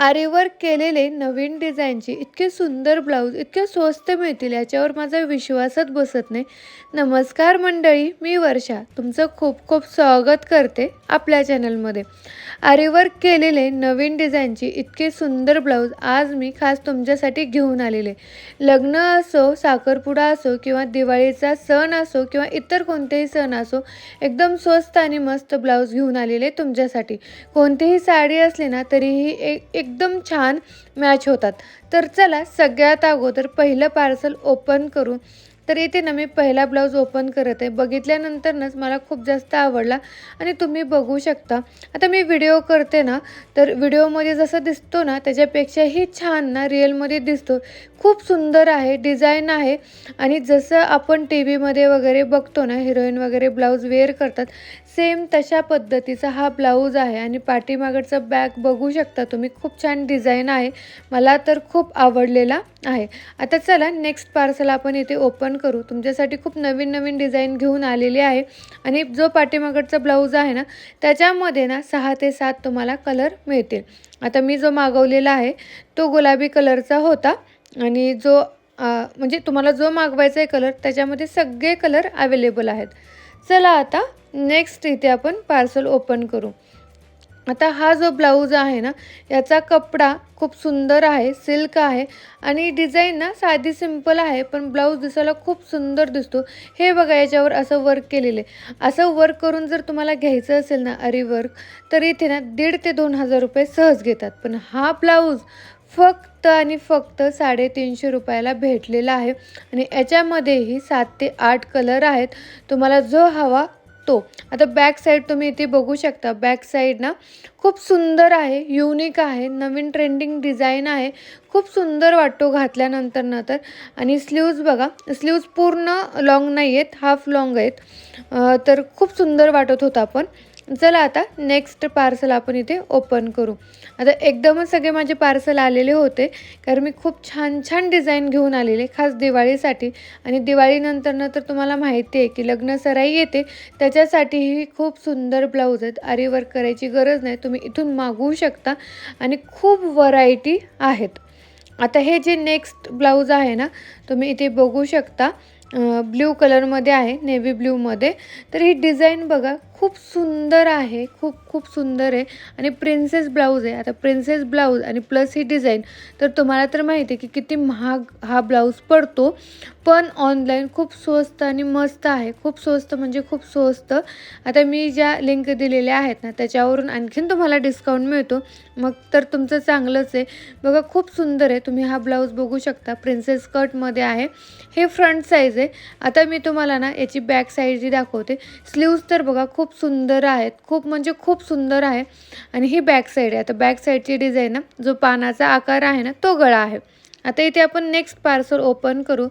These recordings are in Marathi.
आरीवर्क केलेले नवीन डिझाईनचे इतके सुंदर ब्लाऊज इतके स्वस्त मिळतील याच्यावर माझा विश्वासच बसत नाही. नमस्कार मंडळी मी वर्षा. तुमचं खूप खूप स्वागत करते आपल्या चॅनलमध्ये. आरेवर्क केलेले नवीन डिझाईनचे इतके सुंदर ब्लाऊज आज मी खास तुमच्यासाठी घेऊन आलेले. लग्न असो साखरपुडा असो किंवा दिवाळीचा सण असो किंवा इतर कोणतेही सण असो एकदम स्वस्त आणि मस्त ब्लाऊज घेऊन आलेले तुमच्यासाठी. कोणतीही साडी असली ना तरीही एक एक एकदम छान मॅच होतात. तर चला सगळ्यात अगोदर पहिलं पार्सल ओपन करून तर येथे ना मी पहिला ब्लाऊज ओपन करत आहे. बघितल्यानंतरनंच मला खूप जास्त आवडला आणि तुम्ही बघू शकता. आता मी व्हिडिओ करते ना तर व्हिडिओमध्ये जसं दिसतो ना त्याच्यापेक्षाही छान ना रिअलमध्ये दिसतो. खूप सुंदर आहे डिझाईन आहे आणि जसं आपण टी व्हीमध्ये वगैरे बघतो ना हिरोईन वगैरे ब्लाऊज वेअर करतात सेम तशा पद्धतीचा हा ब्लाऊज आहे आणि पाठीमागडचा बॅग बघू शकता तुम्ही खूप छान डिझाईन आहे. मला तर खूप आवडलेला आहे. आता चला नेक्स्ट पार्सल आपण इथे ओपन करू. तुमच्यासाठी खूप नवीन नवीन डिझाईन घेऊन आलेली आहे. आणि जो पाठीमागडचा ब्लाऊज आहे ना त्याच्यामध्ये ना सहा ते सात तुम्हाला कलर मिळतील. आता मी जो मागवलेला आहे तो गुलाबी कलरचा होता. आणि जो म्हणजे तुम्हाला जो मागवायचा आहे कलर त्याच्यामध्ये सगळे कलर अवेलेबल आहेत. चला आता नेक्स्ट इथे आपण पार्सल ओपन करू. आता हा जो ब्लाऊज आहे ना याचा कपडा खूप सुंदर आहे सिल्क आहे आणि डिझाईन ना साधी सिंपल आहे पण ब्लाऊज दिसायला खूप सुंदर दिसतो. हे बघा याच्यावर असं वर्क केलेलं आहे. असं वर्क करून जर तुम्हाला घ्यायचं असेल ना अरी वर्क तर इथे ना दीड ते दोन हजार रुपये सहज घेतात. पण हा ब्लाऊज फक्त आणि फक्त साडेतीनशे रुपयाला भेटलेला आहे. आणि याच्यामध्येही सात ते आठ कलर आहेत. तुम्हाला जो हवा तो आता बॅक साईड तुम्ही इथे बघू शकता. बॅक साईड ना खूप सुंदर आहे युनिक आहे नवीन ट्रेंडिंग डिझाईन आहे. खूप सुंदर वाटतो घातल्यानंतर ना तर. आणि स्लीव्ज बघा स्लीव्ज पूर्ण लॉंग नाही आहेत हाफ लॉंग आहेत तर खूप सुंदर वाटत होता पण चला आता नेक्स्ट पार्सल आपण इथे ओपन करू. आता एकदमच सगळे माझे पार्सल आलेले होते कारण मी खूप छान छान डिझाईन घेऊन आलेले खास दिवाळीसाठी. आणि दिवाळीनंतरनं तर तुम्हाला माहिती आहे की लग्न सराई येते त्याच्यासाठीही खूप सुंदर ब्लाऊज आहेत. आरीवर्क करायची गरज नाही तुम्ही इथून मागवू शकता. आणि खूप व्हरायटी आहेत. आता हे जे नेक्स्ट ब्लाऊज आहे ना तुम्ही इथे बघू शकता. ब्ल्यू कलरमध्ये आहे नेव्ही ब्ल्यूमध्ये तर ही डिझाईन बघा खूप सुंदर आहे खूप खूप सुंदर आहे. आणि प्रिन्सेस ब्लाऊज आहे. आता प्रिन्सेस ब्लाऊज आणि प्लस ही डिझाईन तर तुम्हाला तर माहिती आहे की किती महाग हा ब्लाऊज पडतो. पण ऑनलाईन खूप स्वस्त आणि मस्त आहे. खूप स्वस्त म्हणजे खूप स्वस्त. आता मी ज्या लिंक दिलेल्या आहेत ना त्याच्यावरून आणखीन तुम्हाला डिस्काउंट मिळतो. मग तर तुमचं चांगलंच आहे. बघा खूप सुंदर आहे. तुम्ही हा ब्लाऊज बघू शकता. प्रिन्सेस कटमध्ये आहे. हे फ्रंट साईज आहे. आता मी तुम्हाला ना याची बॅक साईड जी दाखवते. स्लीव्ज तर बघा खूप सुंदर आहेत. खूप म्हणजे खूप सुंदर आहे. आणि ही बॅक साईड आहे. आता बॅक साईडची डिझाईन ना जो पानाचा आकार आहे ना तो गळा आहे. आता इथे आपण नेक्स्ट पार्सल ओपन करू.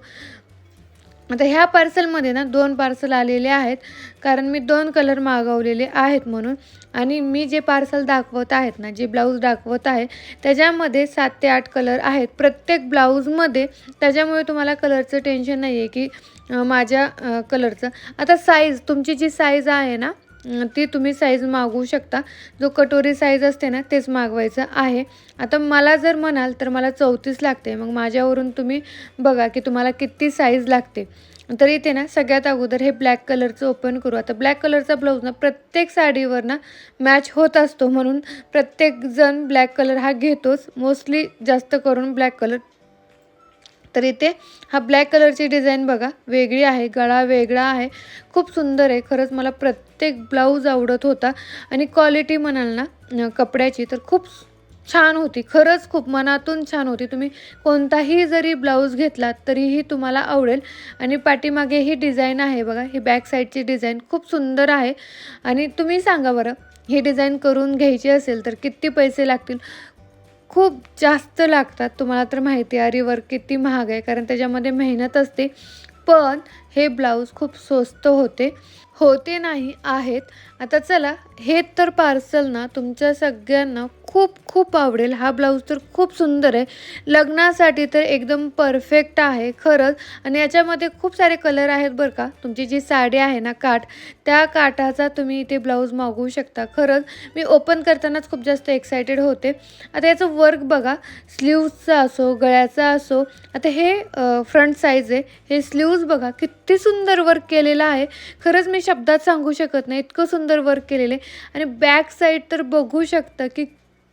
आता ह्या पार्सलमध्ये ना दोन पार्सल आलेले आहेत. कारण मी दोन कलर मागवलेले आहेत म्हणून. आणि मी जे पार्सल दाखवत आहेत ना जे ब्लाऊज दाखवत आहे त्याच्यामध्ये सात ते आठ कलर आहेत. प्रत्येक ब्लाऊजमध्ये त्याच्यामुळे तुम्हाला कलरचं टेन्शन नाही आहे की माझ्या कलरचं आता साईज तुमची जी साईज आहे ना ती तुम्ही साईज मागवू शकता. जो कटोरी साईज असते ना तेच मागवायचं आहे. आता मला जर म्हणाल तर मला चौतीस लागते. मग माझ्यावरून तुम्ही बघा की तुम्हाला किती साईज लागते. तर इथे ना सगळ्यात अगोदर हे ब्लॅक कलरचं ओपन करू. आता ब्लॅक कलरचा ब्लाऊज ना प्रत्येक साडीवर ना मॅच होत असतो. म्हणून प्रत्येकजण ब्लॅक कलर हा घेतोच. मोस्टली जास्त करून ब्लॅक कलर तर इथे हा ब्लॅक कलरची डिझाईन बघा. वेगळी आहे गळा वेगळा आहे. खूप सुंदर आहे. खरंच मला प्रत्येक ब्लाऊज आवडत होता. आणि क्वालिटी म्हणाल ना कपड्याची तर खूप छान होती. खरंच खूप मनातून छान होती. तुम्ही कोणताही जरी ब्लाऊज घेतलात तरीही तुम्हाला आवडेल. आणि पाठीमागे ही डिझाईन आहे बघा. ही बॅक साईडची डिझाईन खूप सुंदर आहे. आणि तुम्ही सांगा बरं ही डिझाईन करून घ्यायची असेल तर किती पैसे लागतील? खूप जास्त लागतात. तुम्हाला तर माहिती आहे आरी वर्क किती महाग आहे कारण त्याच्यामध्ये मेहनत असते. पण हे ब्लाऊज खूप स्वस्त होते. होते नाही आहेत. आता चला हे तर पार्सल ना तुमच्या सगळ्यांना खूप खूप आवडेल. हा ब्लाऊज तर खूप सुंदर आहे. लग्नासाठी तर एकदम परफेक्ट आहे खरंच. आणि याच्यामध्ये खूप सारे कलर आहेत बरं का. तुमची जी साडी आहे ना काठ त्या काठाचा तुम्ही इथे ब्लाऊज मागवू शकता खरंच. मी ओपन करतानाच खूप जास्त एक्सायटेड होते. आता याचं वर्क बघा. स्लीव्सचा असो गळ्याचा असो आता हे फ्रंट साईज आहे. हे स्लीव्ज बघा किती सुंदर वर्क केलेलं आहे. खरंच मी शब्दात सांगू शकत नाही इतकं सुंदर वर्क केलेलं आहे. आणि बॅक साईड तर बघू शकता की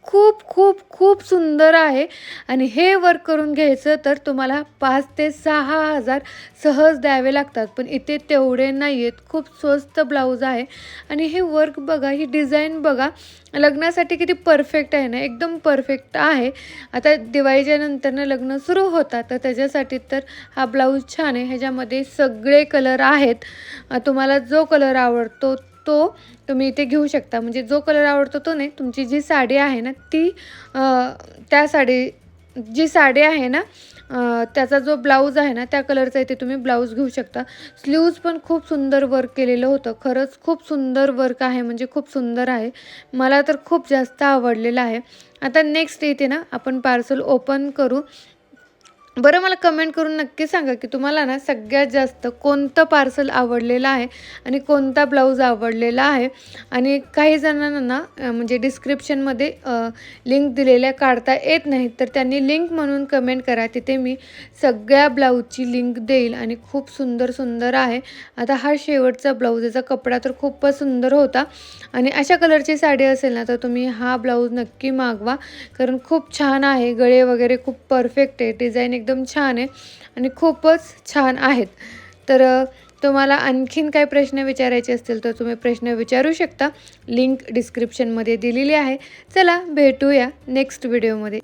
खूप खूप खूप सुंदर आहे. आणि हे वर्क करून घ्यायचं तर तुम्हाला पाच ते सहा हजार सहज द्यावे लागतात. पण इथे तेवढे नाही आहेत खूप स्वस्त ब्लाऊज आहे. आणि हे वर्क बघा ही डिझाईन बघा लग्नासाठी किती परफेक्ट आहे ना? एकदम परफेक्ट आहे. आता दिवाळीच्या नंतरनं लग्न सुरू होतात. तर त्याच्यासाठी तर हा ब्लाऊज छान आहे. ह्याच्यामध्ये सगळे कलर आहेत. तुम्हाला जो कलर आवडतो तो तुम्ही इथे घेऊ शकता. म्हणजे जो कलर आवडतो तो नाही. तुमची जी साडी आहे ना ती त्या साडी जी साडी आहे ना त्याचा जो ब्लाऊज आहे ना त्या कलरचा इथे तुम्ही ब्लाऊज घेऊ शकता. स्लीव्ज पण खूप सुंदर वर्क केलेलं होतं. खरंच खूप सुंदर वर्क आहे. म्हणजे खूप सुंदर आहे. मला तर खूप जास्त आवडलेलं आहे. आता नेक्स्ट इथे ना आपण पार्सल ओपन करू. बरं मला कमेंट करून नक्की सांगा की तुम्हाला ना सगळ्यात जास्त कोणतं पार्सल आवडलेलं आहे आणि कोणता ब्लाऊज आवडलेला आहे? आणि काही जणांना ना म्हणजे डिस्क्रिप्शनमध्ये लिंक दिलेल्या काढता येत नाहीत. तर त्यांनी लिंक म्हणून कमेंट करा. तिथे मी सगळ्या ब्लाऊजची लिंक देईल आणि खूप सुंदर सुंदर आहे. आता हा शेवटचा ब्लाऊज याचा कपडा तर खूपच सुंदर होता. आणि अशा कलरची साडी असेल ना तर तुम्ही हा ब्लाऊज नक्की मागवा. कारण खूप छान आहे. गळे वगैरे खूप परफेक्ट आहे. डिझाईन एकदम छान आहे आणि खूपच छान आहेत. तर तुम्हाला आणखीन काही प्रश्न विचारायचे असतील तर तुम्ही प्रश्न विचारू शकता. लिंक डिस्क्रिप्शनमध्ये दिलेली आहे. चला भेटूया नेक्स्ट व्हिडिओमध्ये.